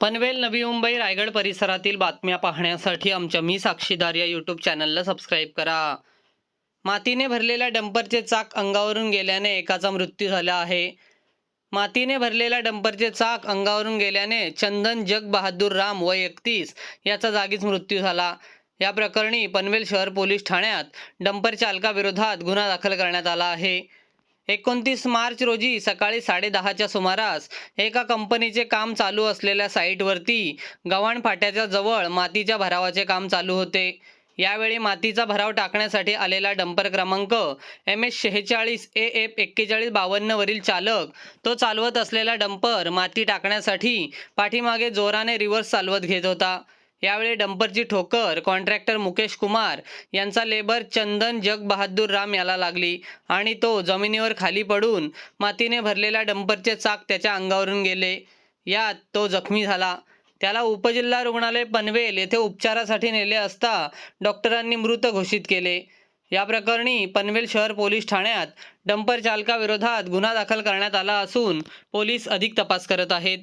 पनवेल नवी मुंबई रायगड परिसरातील बातम्या पाहण्यासाठी आमच्या मी साक्षीदार या यूट्यूब चॅनलला सबस्क्राईब करा. मातीने भरलेल्या डंपरचे चाक अंगावरून गेल्याने एकाचा मृत्यू झाला आहे. मातीने भरलेल्या डंपरचे चाक अंगावरून गेल्याने चंदन जग बहादूर राम वय एकतीस याचा जागीच मृत्यू झाला. या प्रकरणी पनवेल शहर पोलीस ठाण्यात डंपर चालकाविरोधात गुन्हा दाखल करण्यात आला आहे. एकोणतीस मार्च रोजी सकाळी साडेदहाच्या सुमारास एका कंपनीचे काम चालू असलेल्या साईटवरती गव्हाण फाट्याच्या जवळ मातीच्या भरावाचे काम चालू होते. यावेळी मातीचा भराव टाकण्यासाठी आलेला डंपर क्रमांक एम एस शेहेचाळीस ए एफ एक्केचाळीस बावन्नवरील चालक तो चालवत असलेला डंपर माती टाकण्यासाठी पाठीमागे जोराने रिव्हर्स चालवत घेत होता. यावेळी डंपरची ठोकर कॉन्ट्रॅक्टर मुकेश कुमार यांचा लेबर चंदन जग बहादूर राम याला लागली आणि तो जमिनीवर खाली पडून मातीने भरलेल्या डंपरचे चाक त्याच्या अंगावरून गेले. यात तो जखमी झाला. त्याला उपजिल्हा रुग्णालय पनवेल येथे उपचारासाठी नेले असता डॉक्टरांनी मृत घोषित केले. या प्रकरणी पनवेल शहर पोलीस ठाण्यात डंपर चालकाविरोधात गुन्हा दाखल करण्यात आला असून पोलीस अधिक तपास करत आहेत.